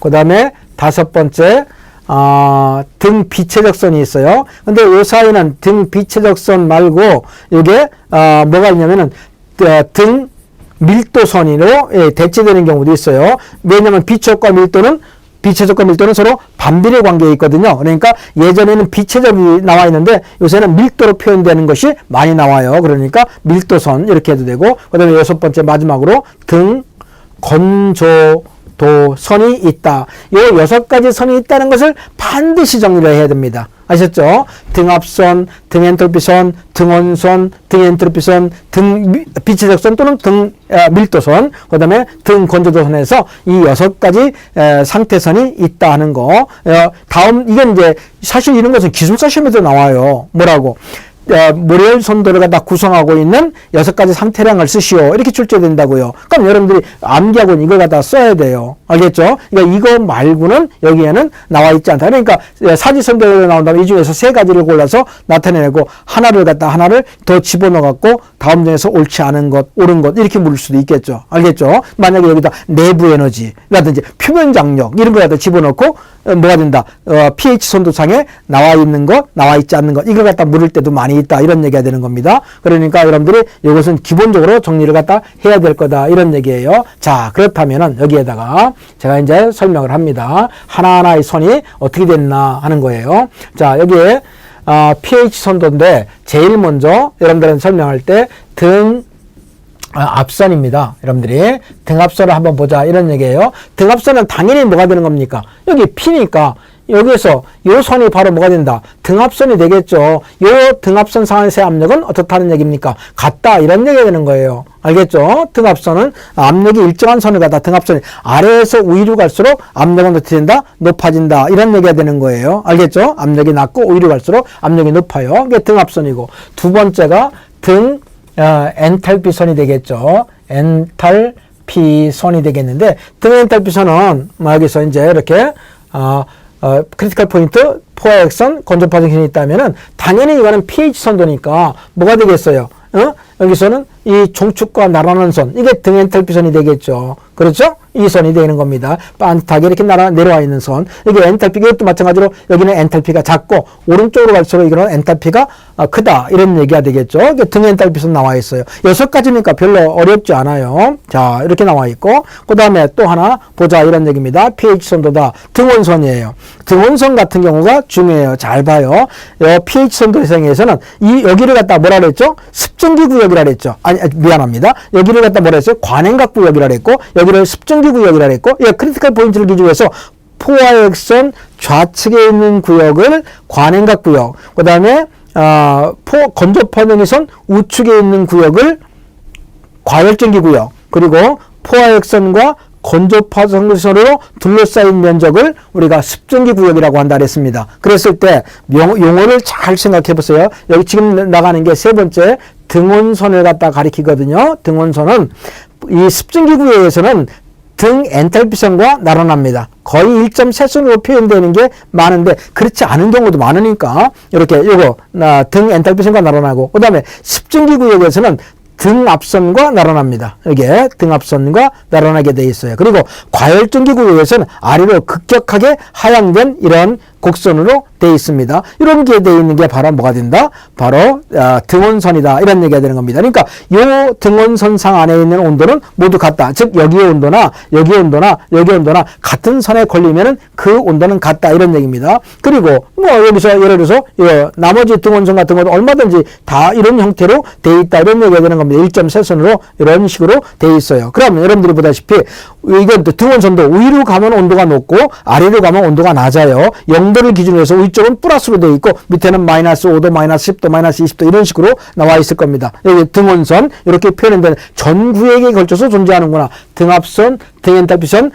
그 다음에 다섯 번째, 어, 등 비체적 선이 있어요. 근데 요 사이는 등 비체적 선 말고, 이게, 어, 뭐가 있냐면은, 어, 등 밀도선으로 예, 대체되는 경우도 있어요. 왜냐면 비척과 밀도는 비체적과 밀도는 서로 반비례 관계에 있거든요. 그러니까 예전에는 비체적이 나와 있는데 요새는 밀도로 표현되는 것이 많이 나와요. 그러니까 밀도선 이렇게 해도 되고 그다음에 여섯 번째 마지막으로 등 건조 도 선이 있다. 요 여섯 가지 선이 있다는 것을 반드시 정리를 해야 됩니다. 아셨죠? 등압선, 등엔트로피선, 등원선, 등엔트로피선, 등 미- 비체적 선 또는 등 어, 밀도선, 그 다음에 등 건조도선에서 이 여섯 가지 에, 상태선이 있다 하는 거. 어, 다음 이건 이제 사실 이런 것은 기술사 시험에도 나와요. 뭐라고? 어, 모래열 선도를 갖다 구성하고 있는 여섯 가지 상태량을 쓰시오. 이렇게 출제된다고요. 그럼 여러분들이 암기하고는 이걸 갖다 써야 돼요. 알겠죠? 그러니까 이거 말고는 여기에는 나와 있지 않다. 그러니까 사지선도가 나온다면 이 중에서 세 가지를 골라서 나타내고 하나를 갖다 하나를 더 집어넣어 갖고 다음 중에서 옳지 않은 것, 옳은 것 이렇게 물을 수도 있겠죠. 알겠죠? 만약에 여기다 내부 에너지라든지 표면 장력 이런 걸 갖다 집어넣고 어, 뭐가 된다? 어, pH 선도상에 나와 있는 것, 나와 있지 않는 것, 이걸 갖다 물을 때도 많이 있다. 이런 얘기가 되는 겁니다. 그러니까 여러분들이 이것은 기본적으로 정리를 갖다 해야 될 거다. 이런 얘기예요. 자, 그렇다면은 여기에다가 제가 이제 설명을 합니다. 하나하나의 선이 어떻게 됐나 하는 거예요. 자, 여기에 어, pH 선도인데 제일 먼저 여러분들은 설명할 때 등 아, 앞선입니다. 여러분들이 등합선을 한번 보자 이런 얘기예요. 등합선은 당연히 뭐가 되는 겁니까? 여기 P니까 여기에서 요 선이 바로 뭐가 된다? 등합선이 되겠죠. 요 등합선 상에서의 압력은 어떻다는 얘기입니까? 같다 이런 얘기가 되는 거예요. 알겠죠? 등합선은 압력이 일정한 선을 갖다 등합선이 아래에서 위로 갈수록 압력은 어떻게 된다? 높아진다. 이런 얘기가 되는 거예요. 알겠죠? 압력이 낮고 위로 갈수록 압력이 높아요. 이게 등합선이고 두 번째가 등 어, 엔탈피 선이 되겠죠. 엔탈피 선이 되겠는데 등 엔탈피 선은 뭐 여기서 이제 이렇게 어, 어, 크리티컬 포인트 포화액선 건조파 정신이 있다면은 당연히 이거는 pH 선도니까 뭐가 되겠어요? 어? 여기서는 이 종축과 나란한 선 이게 등 엔탈피 선이 되겠죠. 그렇죠? 이 선이 되는 겁니다. 반듯하게 이렇게 날아 내려와 있는 선. 이게 엔탈피 이것도 마찬가지로 여기는 엔탈피가 작고 오른쪽으로 갈수록 이거는 엔탈피가 아, 크다 이런 얘기가 되겠죠. 이게 등 엔탈피 선 나와 있어요. 여섯 가지니까 별로 어렵지 않아요. 자 이렇게 나와 있고 그 다음에 또 하나 보자 이런 얘기입니다. pH 선도다 등원선이에요. 등원선 같은 경우가 중요해요. 잘 봐요. 요 pH 선도 대상에서는 이 여기를 갖다 뭐라 그랬죠? 습증기 구역 이라 그랬죠. 아니 미안합니다. 여기를 갖다 뭐라 했어요? 관행각 구역이라 그랬고 여기를 습증기 구역이라 그랬고 이 크리티컬 포인트를 기준으로 해서 포화액선 좌측에 있는 구역을 관행각 구역, 그 다음에 어, 포 건조파능선 우측에 있는 구역을 과열전기 구역, 그리고 포화액선과 건조파성선으로 둘러싸인 면적을 우리가 습전기 구역이라고 한다 그랬습니다. 그랬을 때 용, 용어를 잘 생각해 보세요. 여기 지금 나가는 게 세 번째 등원선을 갖다 가리키거든요. 등원선은 이 습전기 구역에서는 등 엔탈피선과 나란합니다. 거의 1.3선으로 표현되는 게 많은데 그렇지 않은 경우도 많으니까 이렇게 이거 나, 등 엔탈피선과 나란하고 그다음에 습증기 구역에서는 등 앞선과 나란합니다. 이게 등 앞선과 나란하게 돼 있어요. 그리고 과열증기 구역에서는 아래로 급격하게 하향된 이런 곡선으로 돼 있습니다. 이런 게돼 있는 게 바로 뭐가 된다? 바로 아, 등원선이다. 이런 얘기가 되는 겁니다. 그러니까 요 등원선상 안에 있는 온도는 모두 같다. 즉 여기의 온도나 여기의 온도나 여기의 온도나 같은 선에 걸리면은 그 온도는 같다. 이런 얘기입니다. 그리고 뭐 여기서 예를 들어서 요 나머지 등원선 같은 것도 얼마든지 다 이런 형태로 돼 있다. 이런 얘기가 되는 겁니다. 1.3선으로 이런 식으로 돼 있어요. 그러면 여러분들이 보다시피 이건 또 등원선도 위로 가면 온도가 높고 아래로 가면 온도가 낮아요. 0도를 기준으로 해서 위쪽은 플러스로 되어 있고 밑에는 마이너스 5도, 마이너스 10도, 마이너스 20도 이런 식으로 나와 있을 겁니다. 여기 등원선 이렇게 표현된 전 구역에 걸쳐서 존재하는구나. 등합선, 등엔탈피선,